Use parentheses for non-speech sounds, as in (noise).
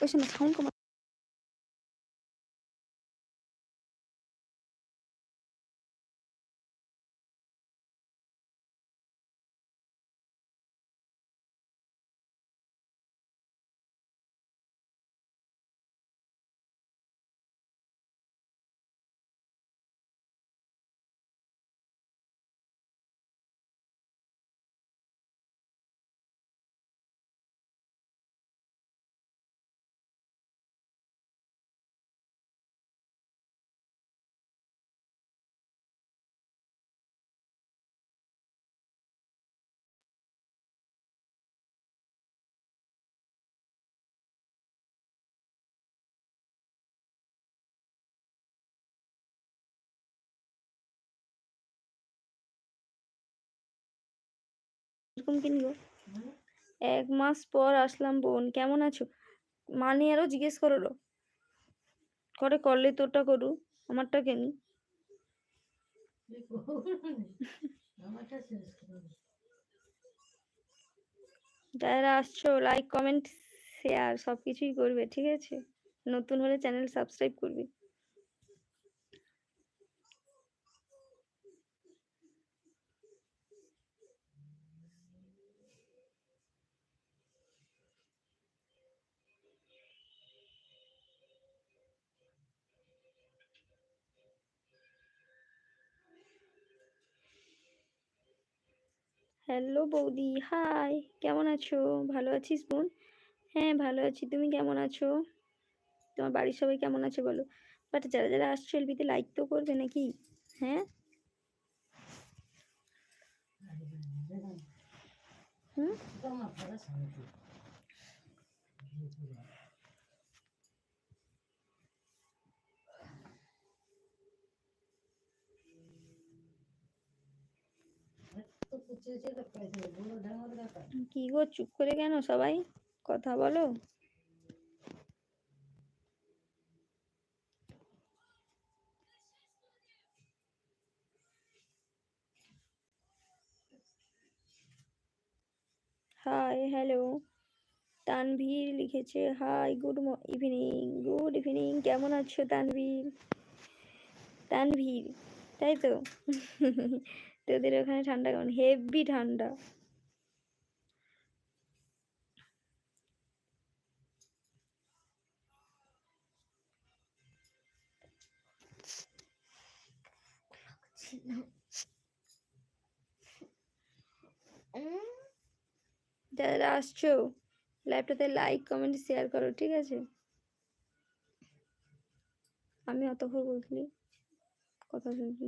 为什么通过 এরকম কিনবো? এক মাস পর আসলাম বোন, কেমন আছো? মানে আরও জিজ্ঞেস করো করে করলে তোরটা করু, আমারটা কেনি? যারা আসছো লাইক কমেন্ট শেয়ার সব কিছুই করবে, ঠিক আছে? নতুন হলে চ্যানেল সাবস্ক্রাইব করবে। হ্যালো বৌদি। হাই কেমন আছো? ভালো আছিস বোন? হ্যাঁ ভালো আছি। তুমি কেমন আছো? তোমার বাড়ির সবাই কেমন আছে বলো? বাট যারা যারা আসছো, এলবিতে লাইক তো করবে নাকি? হ্যাঁ? হুম? কি গো, চুপ করে কেন সবাই? কথা বলো। হাই হ্যালো তানভীর লিখেছে hi good evening good evening কেমন আছো তানভীর? তানভীর, তাই তো? (laughs) তোদের ওখানে ঠান্ডা কেমন? হেভি ঠান্ডা। যারা আসছো লাইভটাতে লাইক কমেন্ট শেয়ার করো, ঠিক আছে? আমি অতক্ষণ বলছিলি কথা শুনছি